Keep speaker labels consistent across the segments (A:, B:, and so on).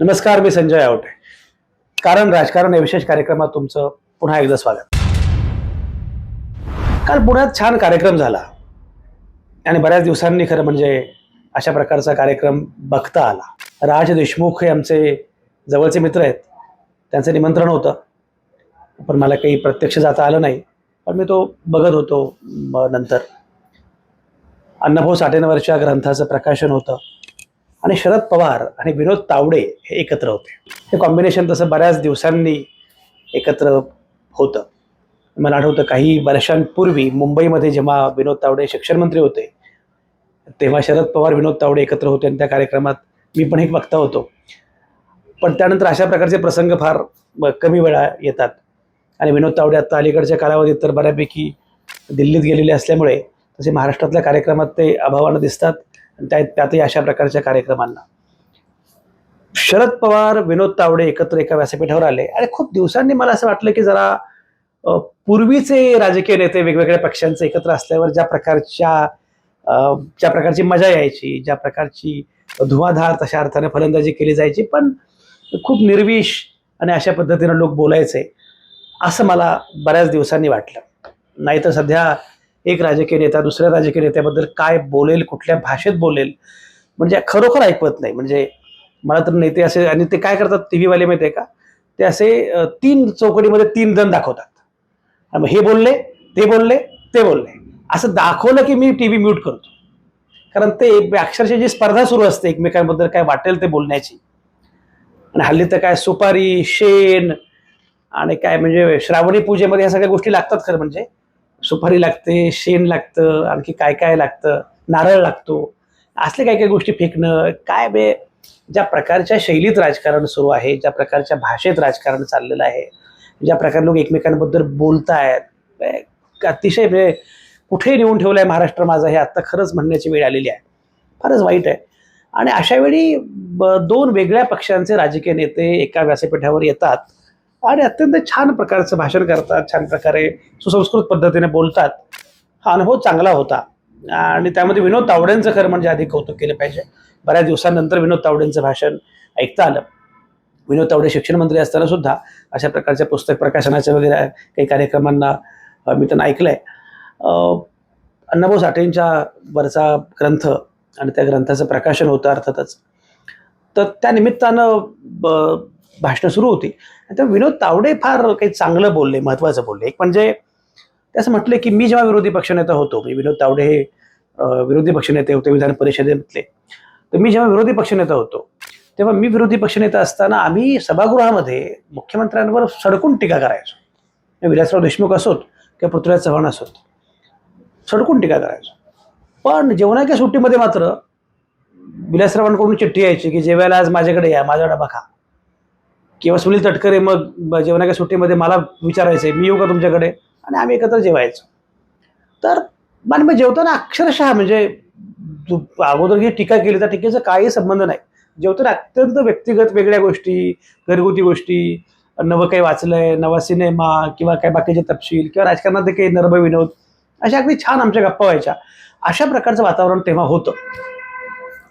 A: नमस्कार मी संजय आवटे. कारण राजकारण या विशेष कार्यक्रमात तुमचं पुन्हा एकदा स्वागत. काल पुण्यात छान कार्यक्रम झाला. आणि बऱ्याच दिवसांनी खरं म्हणजे अशा प्रकारचा कार्यक्रम बघता आला. राज देशमुख हे आमचे जवळचे मित्र आहेत. त्यांचं निमंत्रण होतं. पण मला काही प्रत्यक्ष जाता आलं नाही. पण मी तो बघत होतो नंतर. अण्णाभाऊ साठेंवरच्या ग्रंथाचं प्रकाशन होतं. आणि शरद पवार आणि विनोद तावडे हे एकत्र होते. हे कॉम्बिनेशन तसं बऱ्याच दिवसांनी एकत्र होतं. मला आठवतं काही वर्षांपूर्वी मुंबईमध्ये जेव्हा विनोद तावडे शिक्षण मंत्री होते तेव्हा शरद पवार विनोद तावडे एकत्र होते आणि त्या कार्यक्रमात मी पण एक वक्ता होतो. पण त्यानंतर अशा प्रकारचे प्रसंग फार ब- कमी वेळा येतात. आणि विनोद तावडे आता अलीकडच्या कालावधीत तर बऱ्यापैकी दिल्लीत गेलेले असल्यामुळे तसे महाराष्ट्रातल्या कार्यक्रमात ते अभावानं दिसतात. आणि त्या त्यातही अशा प्रकारच्या कार्यक्रमांना. शरद पवार विनोद तावडे एकत्र एका व्यासपीठावर आले. आणि खूप दिवसांनी मला असं वाटलं की जरा पूर्वीचे राजकीय नेते वेगवेगळ्या पक्षांचे एकत्र असल्यावर ज्या प्रकारच्या ज्या प्रकारची मजा यायची ज्या प्रकारची धुवाधार तशा अर्थाने फलंदाजी केली जायची पण खूप निर्विष आणि अशा पद्धतीनं लोक बोलायचे असं मला बऱ्याच दिवसांनी वाटलं. नाहीतर सध्या एक राजकीय नेता दुसऱ्या राजकीय नेत्याबद्दल काय बोलेल कुठल्या भाषेत बोलेल म्हणजे खरोखर ऐकवत नाही. म्हणजे मला तर नेते असे आणि ते काय करतात टी व्हीवाले माहिती आहे का? ते असे तीन चौकटीमध्ये तीन जण दाखवतात. मग हे बोलले ते बोलले ते बोलले. असं दाखवलं की मी टी व्ही म्यूट करतो. कारण ते अक्षरशः जी स्पर्धा सुरू असते एकमेकांबद्दल काय वाटेल ते बोलण्याची. आणि हल्ली तर काय सुपारी शेण आणि काय म्हणजे श्रावणी पूजेमध्ये ह्या सगळ्या गोष्टी लागतात खरं म्हणजे. सुपारी लागते शेण लागतं आणखी काय काय लागतं नारळ लागतो असले काय काय गोष्टी फेकणं काय बे ज्या प्रकारच्या शैलीत राजकारण सुरू आहे ज्या प्रकारच्या भाषेत राजकारण चाललेलं आहे ज्या प्रकारे लोक एकमेकांबद्दल बोलतायत आहेत अतिशय बे कुठे नेऊन ठेवलं आहे महाराष्ट्र माझा हे आत्ता खरंच म्हणण्याची वेळ आलेली आहे. फारच वाईट आहे. आणि अशा वेळी ब- दोन वेगळ्या पक्षांचे राजकीय नेते एका व्यासपीठावर येतात आणि अत्यंत छान प्रकारचं भाषण करतात छान प्रकारे सुसंस्कृत पद्धतीने बोलतात. हा अनुभव चांगला होता. आणि त्यामध्ये विनोद तावडेंचं खरं म्हणजे आधी कौतुक केलं पाहिजे. बऱ्याच दिवसानंतर विनोद तावडेंचं भाषण ऐकता आलं. विनोद तावडे शिक्षण मंत्री असताना सुद्धा अशा प्रकारच्या पुस्तक प्रकाशनाच्या वगैरे काही कार्यक्रमांना मी त्यांना ऐकलं आहे अण्णाभाऊ साठेंच्या वरचा ग्रंथ आणि त्या ग्रंथाचं प्रकाशन होतं अर्थातच. तर त्या निमित्तानं ब- भाषणं सुरू होती. तर विनोद तावडे फार काही चांगलं बोलले महत्त्वाचं बोलले. एक म्हणजे ते असं म्हटले की मी जेव्हा विरोधी पक्षनेता होतो म्हणजे विनोद तावडे हे विरोधी पक्षनेते होते विधान परिषदेतले तर मी जेव्हा विरोधी पक्षनेता होतो तेव्हा मी विरोधी पक्षनेता असताना आम्ही सभागृहामध्ये मुख्यमंत्र्यांवर सडकून टीका करायचो. म्हणजे विलासराव देशमुख असोत किंवा पृथ्वीराज चव्हाण असोत सडकून टीका करायचो. पण जेवणाच्या सुट्टीमध्ये मात्र विलासरावांकडून चिठ्ठी यायची की जेवायला आज माझ्याकडे या माझा डबा खा. किंवा सुनील तटकरे मग जेवणाच्या सुट्टीमध्ये मला विचारायचे मी येऊ का तुमच्याकडे? आणि आम्ही एकत्र जेवायचो. तर आणि मग जेवताना अक्षरशः म्हणजे अगोदर जी टीका केली त्या टीकेचा काही संबंध नाही. जेवताना अत्यंत व्यक्तिगत वेगळ्या गोष्टी घरगुती गोष्टी नवं काही वाचलंय नवा सिनेमा किंवा काय बाकीचे तपशील किंवा राजकारणात काही नर्म विनोद अशा अगदी छान आमच्या गप्पा व्हायच्या. अशा प्रकारचं वातावरण तेव्हा होतं.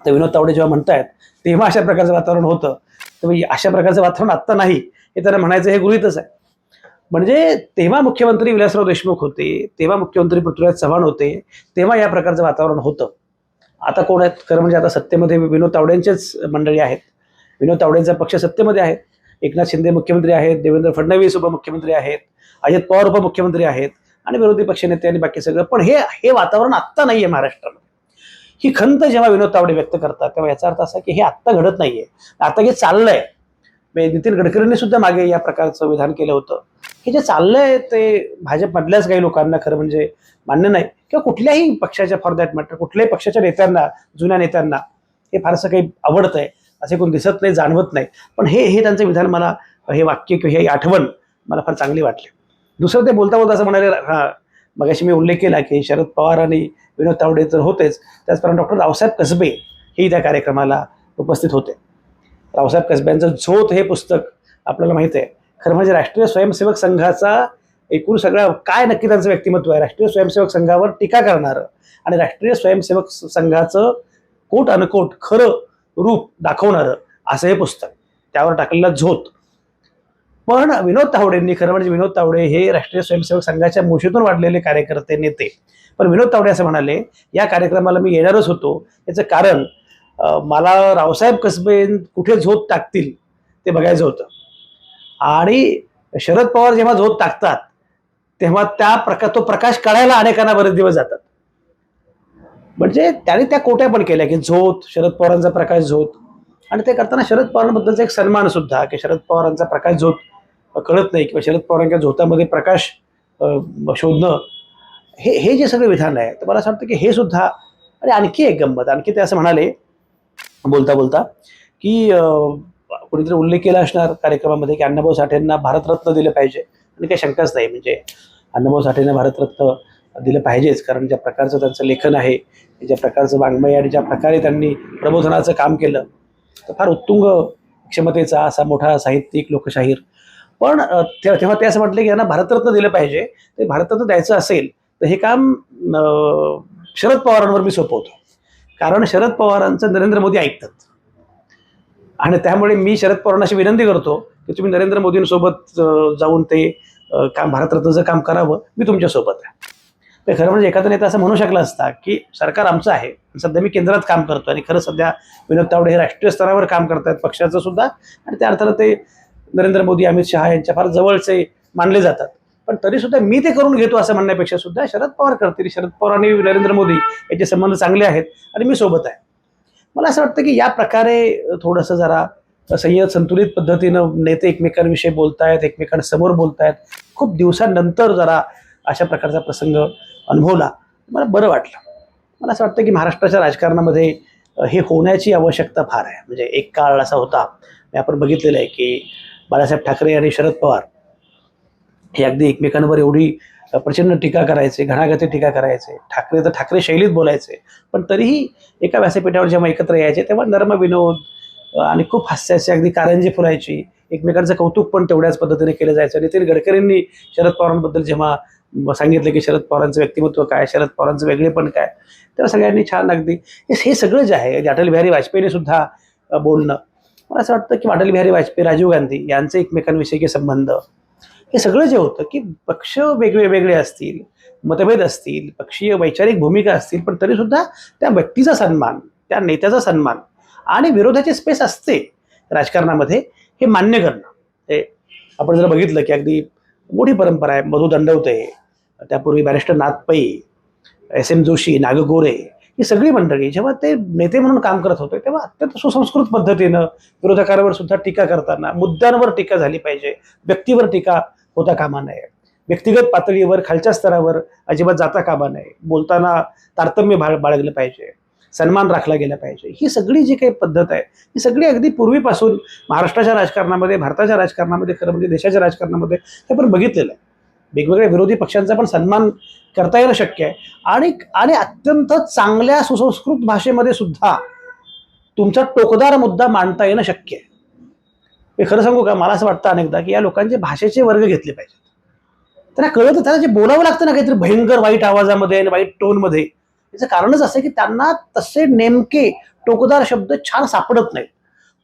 A: तर विनोद तावडे जेव्हा म्हणतायत तेव्हा अशा प्रकारचं वातावरण होतं. अशा प्रकारचं वातावरण आत्ता नाही हे त्यांना म्हणायचं हे गृहितच आहे. म्हणजे तेव्हा मुख्यमंत्री विलासराव देशमुख होते तेव्हा मुख्यमंत्री पृथ्वीराज चव्हाण होते तेव्हा या प्रकारचं वातावरण होतं. आता कोण आहेत? खरं म्हणजे आता सत्तेमध्ये विनोद तावडेंचेच मंडळी आहेत. विनोद तावडेंचा पक्ष सत्तेमध्ये आहे. एकनाथ शिंदे मुख्यमंत्री आहेत देवेंद्र फडणवीस उपमुख्यमंत्री आहेत अजित पवार उपमुख्यमंत्री आहेत आणि विरोधी पक्षनेते आणि बाकी सगळं. पण हे हे वातावरण आत्ता नाही आहे महाराष्ट्राला ही खंत जेव्हा विनोद तावडे व्यक्त करतात तेव्हा याचा अर्थ असा की हे आत्ता घडत नाहीये. आता हे चाललंय. म्हणजे नितीन गडकरींनी सुद्धा मागे या प्रकारचं विधान केलं होतं. हे जे चाललंय ते भाजपमधल्याच काही लोकांना खरं म्हणजे मान्य नाही. किंवा कुठल्याही पक्षाच्या फॉर दॅट मॅटर कुठल्याही पक्षाच्या नेत्यांना जुन्या नेत्यांना हे फारसं काही आवडतंय असे कोण दिसत नाही जाणवत नाही. पण हे हे त्यांचं विधान मला हे वाक्य किंवा ही आठवण मला फार चांगली वाटली. दुसरं ते बोलता बोलता असं म्हणाले हा मगाशी मी उल्लेख केला की शरद पवार आणि विनोद तावडे तर होतेच त्याचप्रमाणे डॉक्टर रावसाहेब कसबे हे त्या कार्यक्रमाला उपस्थित होते. रावसाहेब कसब्यांचं झोत हे पुस्तक आपल्याला माहिती आहे. खरं म्हणजे राष्ट्रीय स्वयंसेवक संघाचा एकूण सगळा काय नक्की त्यांचं व्यक्तिमत्व आहे? राष्ट्रीय स्वयंसेवक संघावर टीका करणारं आणि राष्ट्रीय स्वयंसेवक संघाचं कोट अनकोट खरं रूप दाखवणारं असं हे पुस्तक. त्यावर टाकलेला झोत. पण विनोद तावडेंनी खरं म्हणजे विनोद तावडे हे राष्ट्रीय स्वयंसेवक संघाच्या मुशीतून वाढलेले कार्यकर्ते नेते. पण विनोद तावडे असं म्हणाले या कार्यक्रमाला मी येणारच होतो. याचं कारण मला रावसाहेब कसबे कुठे झोत टाकतील ते बघायचं होतं. आणि शरद पवार जेव्हा झोत टाकतात तेव्हा त्या प्रका तो प्रकाश काढायला अनेकांना बरेच दिवस जातात. म्हणजे त्याने त्या कोट्या पण केल्या की झोत शरद पवारांचा प्रकाश झोत. आणि ते करताना शरद पवारांबद्दलचा एक सन्मान सुद्धा की शरद पवारांचा प्रकाश झोत. कळत नाही किंवा शरद पवारांच्या झोतामध्ये प्रकाश शोधणं हे हे जे सगळे विधान आहे तर मला असं वाटतं की हे सुद्धा आणि आणखी एक गंमत आणखी ते असं म्हणाले बोलता बोलता की कुणीतरी कोणीतरी उल्लेख केला असणार कार्यक्रमामध्ये की अण्णाभाऊ साठेंना भारतरत्न दिलं पाहिजे. आणि काही शंकाच नाही म्हणजे अण्णाभाऊ साठेंना भारतरत्न दिलं पाहिजेच कारण ज्या प्रकारचं त्यांचं लेखन आहे ज्या प्रकारचं वाङ्मय आणि ज्या प्रकारे त्यांनी प्रबोधनाचं काम केलं तर फार उत्तुंग क्षमतेचा असा मोठा साहित्यिक लोकशाहीर पण तेव्हा ते असं म्हटलं की यांना भारतरत्न दिलं पाहिजे. ते भारतरत्न द्यायचं असेल तर हे काम शरद पवारांवर मी सोपवतो. कारण शरद पवारांचं नरेंद्र मोदी ऐकतात. आणि त्यामुळे मी शरद पवारांना अशी विनंती करतो की तुम्ही नरेंद्र मोदींसोबत जाऊन ते काम भारतरत्नचं काम करावं. मी तुमच्यासोबत आहे. ते खरं म्हणजे एखादा नेता असं म्हणू शकला असता की सरकार आमचं आहे सध्या मी केंद्रात काम करतो आणि खरं सध्या विनोद तावडे हे राष्ट्रीय स्तरावर काम करतायत पक्षाचं सुद्धा. आणि त्या अर्थानं ते नरेंद्र मोदी अमित शहा यांच्या फार जवळचे मानले जातात. पण तरी सुद्धा मी ते करून घेतो असं म्हणण्यापेक्षा सुद्धा शरद पवार करतील. शरद पवार आणि नरेंद्र मोदी यांचे संबंध चांगले आहेत आणि मी सोबत आहे. मला असं वाटतं की या प्रकारे थोडंसं जरा संयत संतुलित पद्धतीनं नेते एकमेकांविषयी बोलतायत एकमेकांसमोर बोलतायत. खूप दिवसांनंतर जरा अशा प्रकारचा प्रसंग अनुभवला. मला बरं वाटलं. मला असं वाटतं की महाराष्ट्राच्या राजकारणामध्ये हे होण्याची आवश्यकता फार आहे. म्हणजे एक काळ असा होता. आपण बघितलेलं आहे की बाळासाहेब ठाकरे आणि शरद पवार हे अगदी एकमेकांवर एवढी प्रचंड टीका करायचे घणाघाती टीका करायचे. ठाकरे तर ठाकरे शैलीत बोलायचे. पण तरीही एका व्यासपीठावर जेव्हा एकत्र यायचे तेव्हा नर्म विनोद आणि खूप हास्याचे अगदी कारंजी फुलायची. एकमेकांचं कौतुक पण तेवढ्याच पद्धतीने केलं जायचं. नितीन गडकरींनी शरद पवारांबद्दल जेव्हा सांगितलं की शरद पवारांचं व्यक्तिमत्व काय शरद पवारांचं वेगळेपण काय तेव्हा सगळ्यांनी छान अगदी हे सगळं जे आहे अटल बिहारी वाजपेयीने सुद्धा बोलणं मला असं वाटतं की अटल बिहारी वाजपेयी राजीव गांधी यांचे एकमेकांविषयीचे संबंध हे सगळं जे होतं की पक्ष वेगळे वेगळे असतील मतभेद असतील पक्षीय वैचारिक भूमिका असतील पण तरीसुद्धा त्या व्यक्तीचा सन्मान त्या नेत्याचा सन्मान आणि विरोधाची स्पेस असते राजकारणामध्ये हे मान्य करणं. हे आपण जर बघितलं की अगदी मोठी परंपरा आहे मधु दंडवते त्यापूर्वी barrister Nath Pai S M Joshi नागगोरे ही सगळी मंडळी जेव्हा ते नेते म्हणून काम करत होते तेव्हा अत्यंत सुसंस्कृत पद्धतीनं विरोधकांवर सुद्धा टीका करताना मुद्द्यांवर टीका झाली पाहिजे व्यक्तीवर टीका होता कामा नये. व्यक्तिगत पातळीवर खालच्या स्तरावर अजिबात जाता कामा नये. बोलताना तारतम्य बाळ बाळगलं पाहिजे सन्मान राखला गेला पाहिजे. ही सगळी जी काही पद्धत आहे ही सगळी अगदी पूर्वीपासून महाराष्ट्राच्या राजकारणामध्ये भारताच्या राजकारणामध्ये खरं म्हणजे देशाच्या राजकारणामध्ये हे आपण बघितलेलं आहे. वेगवेगळ्या विरोधी पक्षांचा पण सन्मान करता येणं शक्य आहे. आणि आणि अत्यंत चांगल्या सुसंस्कृत भाषेमध्ये सुद्धा तुमचा टोकदार मुद्दा मांडता येणं शक्य आहे. मी खरं सांगू का? मला असं वाटतं अनेकदा की या लोकांचे भाषेचे वर्ग घेतले पाहिजेत. त्यांना कळत त्यांना जे बोलावं लागतं ना काहीतरी भयंकर वाईट आवाजामध्ये आणि वाईट टोनमध्ये याचं कारणच असं की त्यांना तसे नेमके टोकदार शब्द छान सापडत नाहीत.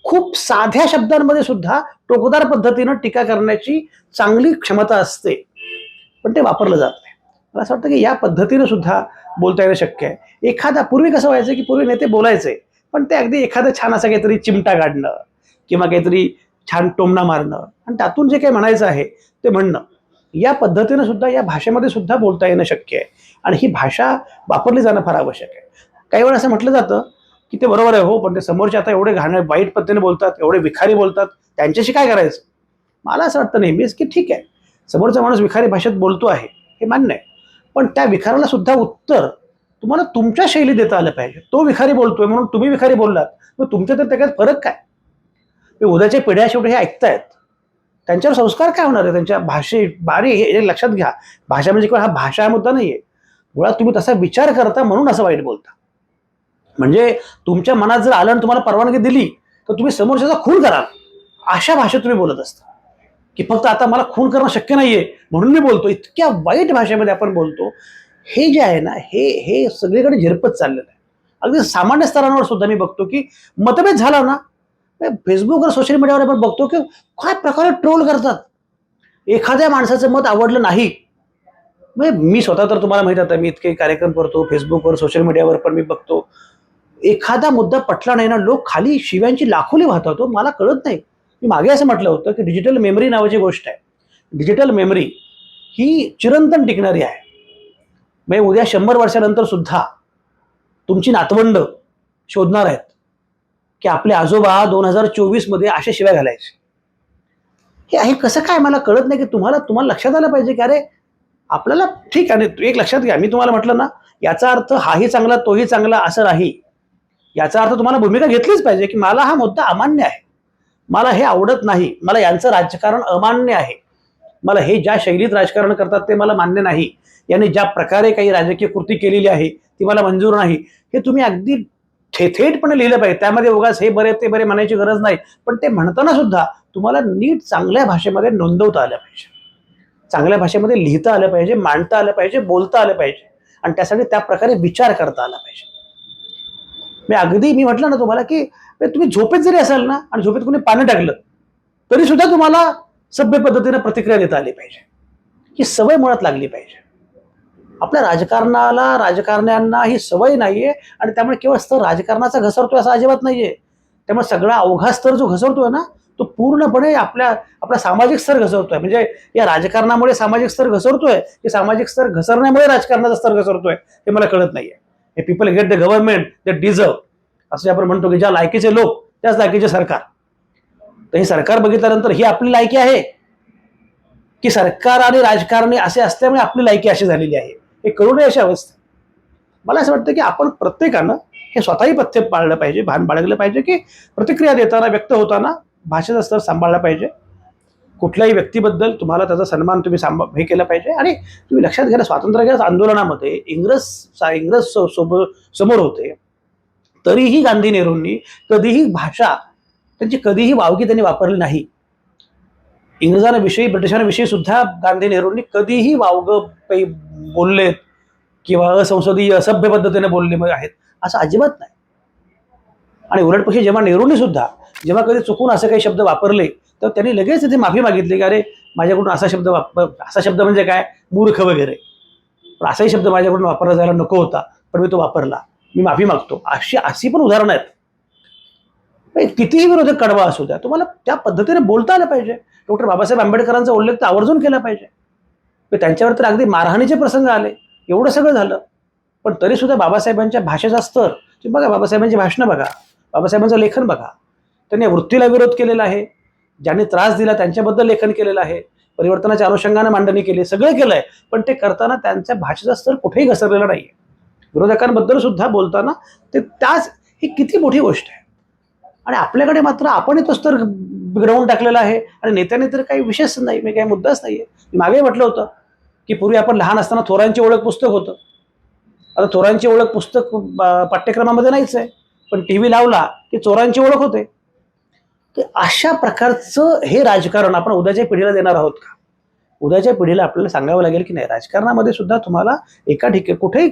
A: खूप साध्या शब्दांमध्ये सुद्धा टोकदार पद्धतीनं टीका करण्याची चांगली क्षमता असते. पण ते वापरलं जात नाही. मला असं वाटतं की या पद्धतीनं सुद्धा बोलता येणं शक्य आहे. एखादा पूर्वी कसं व्हायचं की पूर्वी नेते बोलायचे पण ते अगदी एखादं छान असं काहीतरी चिमटा काढणं किंवा काहीतरी छान टोमणा मारणं आणि त्यातून जे काही म्हणायचं आहे ते म्हणणं. या पद्धतीनं सुद्धा या भाषेमध्ये सुद्धा बोलता येणं शक्य आहे. आणि ही भाषा वापरली जाणं फार आवश्यक आहे. काही वेळा असं म्हटलं जातं की ते बरोबर आहे हो पण ते समोरचे आता एवढे घाण वाईट पद्धतीने बोलतात एवढे विखारी बोलतात त्यांच्याशी काय करायचं? मला असं वाटतं नेहमीच की ठीक आहे. समोरचा माणूस विखारी भाषेत बोलतो आहे हे मान्य आहे. पण त्या विखाराला सुद्धा उत्तर तुम्हाला तुमच्या शैली देता आलं पाहिजे. तो विखारी बोलतोय म्हणून तुम्ही विखारी बोललात मग तुमच्या तर त्याच्यात फरक काय? उद्याच्या पिढ्या शेवटी हे ऐकतायत. त्यांच्यावर संस्कार काय होणार आहे? त्यांच्या भाषे बारी हे लक्षात घ्या. भाषा म्हणजे केवळ हा भाषा हा मुद्दा नाहीये. मुळात तुम्ही तसा विचार करता म्हणून असं वाईट बोलता. म्हणजे तुमच्या मनात जर आलं आणि तुम्हाला परवानगी दिली तर तुम्ही समोरच्याचा खून कराल. अशा भाषेत तुम्ही बोलत असता. की फक्त आता मला खून करणं शक्य नाहीये म्हणून मी बोलतो. इतक्या वाईट भाषेमध्ये आपण बोलतो. हे जे आहे ना हे हे सगळीकडे झिरपत चाललेलं आहे. अगदी सामान्य स्तरांवर सुद्धा मी बघतो की मतभेद झाला ना फेसबुकवर सोशल मीडियावर आपण बघतो की काय प्रकारे ट्रोल करतात. एखाद्या माणसाचं मत आवडलं नाही. म्हणजे मी स्वतः तर तुम्हाला माहीत आता मी इतके कार्यक्रम करतो फेसबुकवर सोशल मीडियावर पण मी बघतो. एखादा मुद्दा पटला नाही ना लोक खाली शिव्यांची लाखोली वाहतात हो, मला कळत नाही. मी मागे असं म्हटलं होतं की डिजिटल मेमरी नावाची गोष्ट आहे. डिजिटल मेमरी ही चिरंतन टिकणारी आहे. म्हणजे उद्या शंभर वर्षानंतर सुद्धा तुमची नातवंड शोधणार आहेत की आपले आजोबा दोन हजार चोवीसमध्ये अशा शिवाय घालायचे. हे आहे कसं काय मला कळत नाही की तुम्हाला तुम्हाला लक्षात आलं पाहिजे की अरे आपल्याला ठीक आहे एक लक्षात घ्या. मी तुम्हाला म्हटलं ना याचा अर्थ हाही चांगला तोही चांगला असं नाही. याचा अर्थ तुम्हाला भूमिका घेतलीच पाहिजे की मला हा मुद्दा अमान्य आहे. मला हे आवडत नाही. मला यांचं राजकारण अमान्य आहे. मला हे ज्या शैलीत राजकारण करतात ते मला मान्य नाही. यांनी ज्या प्रकारे काही राजकीय कृती केलेली आहे ती मला मंजूर नाही. हे तुम्ही अगदी थेथेटपणे लिहिलं पाहिजे. त्यामध्ये उगाच हे बरे ते बरे म्हणायची गरज नाही. पण ते म्हणताना सुद्धा तुम्हाला नीट चांगल्या भाषेमध्ये नोंदवता आलं पाहिजे. चांगल्या भाषेमध्ये लिहिता आलं पाहिजे मांडता आलं पाहिजे बोलता आलं पाहिजे. आणि त्यासाठी त्या प्रकारे विचार करता आला पाहिजे. मी अगदी मी म्हटलं ना तुम्हाला की तुम्ही झोपेत जरी असाल ना आणि झोपेत कोणी पाणी टाकलं तरी सुद्धा तुम्हाला सभ्य पद्धतीने प्रतिक्रिया देता आली पाहिजे. ही सवय मुळात लागली पाहिजे. आपल्या राजकारणाला राजकारण्यांना ही सवय नाहीये आणि त्यामुळे केवळ स्तर राजकारणाचा घसरतोय असं अजिबात नाहीये. त्यामुळे सगळा अवघा स्तर जो घसरतोय ना तो पूर्णपणे आपल्या आपला सामाजिक स्तर घसरतोय. म्हणजे या राजकारणामुळे सामाजिक स्तर घसरतोय की सामाजिक स्तर घसरण्यामुळे राजकारणाचा स्तर घसरतोय हे मला कळत नाहीये. हे people get the government the deserve असं आपण म्हणतो की ज्या लायकीचे लोक त्याच लायकीचे सरकार. तर हे सरकार बघितल्यानंतर ही आपली लायकी आहे. की सरकार आणि राजकारणी असे असल्यामुळे आपली लायकी अशी झालेली आहे. हे करू नये अशी अवस्था मला असं वाटतं की आपण प्रत्येकानं हे स्वतःही पथ्य पाळलं पाहिजे भान बाळगलं पाहिजे की प्रतिक्रिया देताना व्यक्त होताना भाषेचा स्तर सांभाळला पाहिजे. कुठल्याही व्यक्तीबद्दल तुम्हाला त्याचा सन्मान तुम्ही सांभा हे केला पाहिजे. आणि तुम्ही लक्षात घ्या स्वातंत्र्य आंदोलनामध्ये इंग्रज सा- इंग्रज सो- सोब- समोर होते. तरीही गांधी नेहरूंनी कधीही भाषा त्यांची कधीही वावगी त्यांनी वापरली नाही. इंग्रजांविषयी ब्रिटिशांविषयी सुद्धा गांधी नेहरूंनी कधीही वावगं काही बोललेत किंवा असंसदीय असभ्य पद्धतीने बोलले आहेत असं अजिबात नाही. आणि उलटपक्षी जेव्हा नेहरूंनी सुद्धा जेव्हा कधी चुकून असे काही शब्द वापरले तर त्यांनी लगेच तिथे माफी मागितली की अरे माझ्याकडून असा शब्द वापर असा शब्द म्हणजे काय? मूर्ख वगैरे. पण असाही शब्द माझ्याकडून वापरला जायला नको होता पण मी तो वापरला. मी माफी मागतो. अशी अशी पण उदाहरणं आहेत. कितीही विरोधक कडवा असू द्या तुम्हाला त्या पद्धतीने बोलता आलं पाहिजे. डॉक्टर बाबासाहेब आंबेडकरांचा उल्लेख तर आवर्जून केला पाहिजे. पण त्यांच्यावर तर अगदी मारहाणीचे प्रसंग आले. एवढं सगळं झालं. पण तरी सुद्धा बाबासाहेबांच्या भाषेचा स्तर तुम्ही बघा बाबासाहेबांची भाषणं बघा. बाबासाहेबांचं लेखन बघा. त्यांनी वृत्तीला विरोध केलेला आहे. ज्यांनी त्रास दिला त्यांच्याबद्दल लेखन केलेलं आहे परिवर्तनाच्या अनुषंगाने मांडणी केली सगळं केलं आहे पण ते करताना त्यांच्या भाषेचा स्तर कुठेही घसरलेला नाही आहे विरोधकांबद्दल सुद्धा बोलताना ते त्याच ही किती मोठी गोष्ट आहे. आणि आपल्याकडे मात्र आपणही तो स्तर बिघडवून टाकलेला आहे आणि नेत्याने तर काही विशेष नाही मी काही मुद्दाच नाही आहे मागे म्हटलं होतं की पूर्वी आपण लहान असताना थोरांची ओळख पुस्तक होतं. आता थोरांची ओळख पुस्तक पाठ्यक्रमामध्ये नाहीच आहे. पण टी व्ही लावला की चोरांची ओळख होते. की अशा प्रकारचं हे राजकारण आपण उद्याच्या पिढीला देणार आहोत का? उद्याच्या पिढीला आपल्याला सांगावं लागेल की नाही राजकारणामध्ये सुद्धा तुम्हाला एका ठिकाणी कुठेही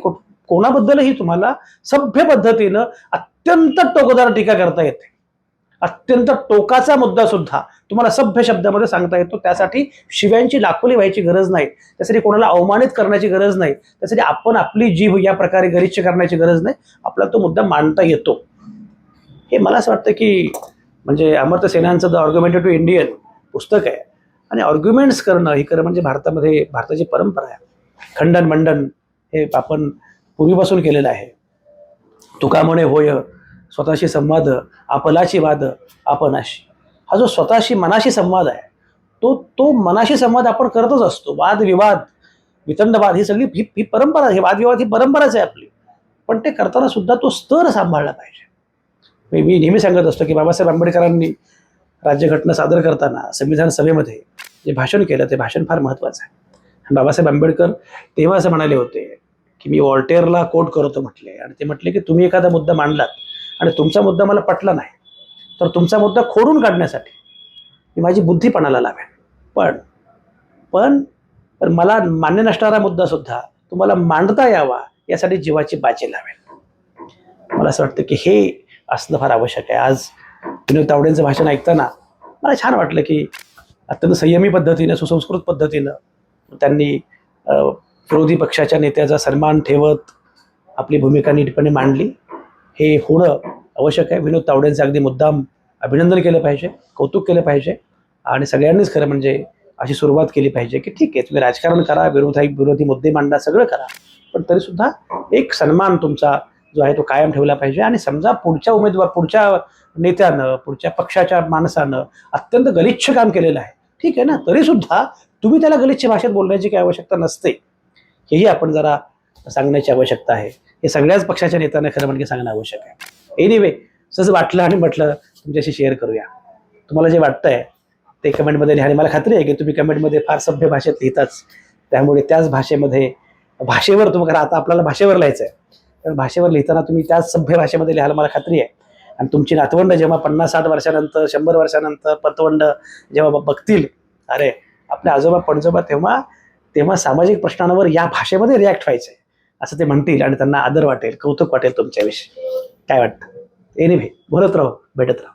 A: कोणाबद्दलही तुम्हाला सभ्य पद्धतीनं अत्यंत टोकदार टीका करता येते. अत्यंत टोकाचा मुद्दा सुद्धा तुम्हाला सभ्य शब्दामध्ये सांगता येतो. त्यासाठी शिव्यांची लाखोली व्हायची गरज नाही. त्यासाठी कोणाला अवमानित करण्याची गरज नाही. त्यासाठी आपण आपली जीभ या प्रकारे गरिच्छ करण्याची गरज नाही. आपला तो मुद्दा मांडता येतो. हे मला असं वाटतं की म्हणजे अमर्त्य सेनांचं द ऑर्ग्युमेंटेटिव्ह इंडियन पुस्तक आहे. आणि ऑर्ग्युमेंट्स करणं हे खरं म्हणजे भारतामध्ये भारताची परंपरा आहे. खंडन मंडन हे आपण पूर्वीपासून केलेलं आहे. तुका म्हणे होय स्वतःशी संवाद आपलाची वाद आपणाशी. हा जो स्वतःशी मनाशी संवाद आहे तो तो मनाशी संवाद आपण करतच असतो. वादविवाद वितंडवाद ही सगळी ही ही परंपरा ही वादविवाद ही परंपराच आहे आपली. पण ते करताना सुद्धा तो स्तर सांभाळला पाहिजे. मी मी नेहमी सांगत असतो की बाबासाहेब आंबेडकरांनी राज्यघटना सादर करताना संविधान सभेमध्ये जे भाषण केलं ते भाषण फार महत्त्वाचं आहे. बाबासाहेब आंबेडकर तेव्हा असं म्हणाले होते की मी वॉल्टेअरला कोट करतो म्हटले. आणि ते म्हटले की तुम्ही एखादा मुद्दा मांडलात आणि तुमचा मुद्दा मला पटला नाही तर तुमचा मुद्दा खोडून काढण्यासाठी मी माझी बुद्धीपणाला लावेन. पण पण पण मला मान्य नसणारा मुद्दा सुद्धा तुम्हाला मांडता यावा यासाठी जीवाची बाजी लावेल मला असं वाटतं की हे असणं फार आवश्यक आहे. आज विनोद तावडेंचं भाषण ऐकताना मला छान वाटलं की अत्यंत संयमी पद्धतीनं सुसंस्कृत पद्धतीनं त्यांनी विरोधी पक्षाच्या नेत्याचा सन्मान ठेवत आपली भूमिका नीटपणे मांडली. हे होणं आवश्यक आहे. विनोद तावडेंचं अगदी मुद्दाम अभिनंदन केलं पाहिजे कौतुक केलं पाहिजे आणि सगळ्यांनीच खरं म्हणजे अशी सुरुवात केली पाहिजे की ठीक आहे तुम्ही राजकारण करा विरोधी विरोधी मुद्दे मांडा सगळं करा. पण तरीसुद्धा एक सन्मान तुमचा जो आहे तो कायम ठेवला पाहिजे. आणि समजा पुढच्या उमेदवार पुढच्या नेत्यानं पुढच्या पक्षाच्या माणसानं अत्यंत गलिच्छ काम केलेलं आहे. ठीक आहे ना? तरीसुद्धा तुम्ही त्याला गलिच्छ भाषेत बोलण्याची काही आवश्यकता नसते. हेही आपण जरा सांगण्याची आवश्यकता आहे. हे सगळ्याच पक्षाच्या नेत्यांना खरं म्हणजे सांगणं आवश्यक आहे. एनिवे सहज वाटलं आणि म्हटलं तुमच्याशी शेअर करूया. तुम्हाला जे वाटतंय ते कमेंटमध्ये लिहा. आणि मला खात्री आहे की तुम्ही कमेंटमध्ये फार सभ्य भाषेत लिहिताच. त्यामुळे त्याच भाषेमध्ये भाषेवर तुम्हाला आता आपल्याला भाषेवर लिहायचं आहे कारण भाषेवर लिहिताना तुम्ही त्याच सभ्य भाषेमध्ये लिहायला मला खात्री आहे. आणि तुमची नातवंड जेव्हा पन्नास साठ वर्षानंतर शंभर वर्षानंतर पतवंड जेव्हा बघतील अरे आपले आजोबा पणजोबा तेव्हा तेव्हा सामाजिक प्रश्नांवर या भाषेमध्ये रिॲक्ट व्हायचं. असं ते म्हणतील आणि त्यांना आदर वाटेल कौतुक वाटेल तुमच्याविषयी. काय वाटतं? एनिवे बोलत राहू भेटत राहू.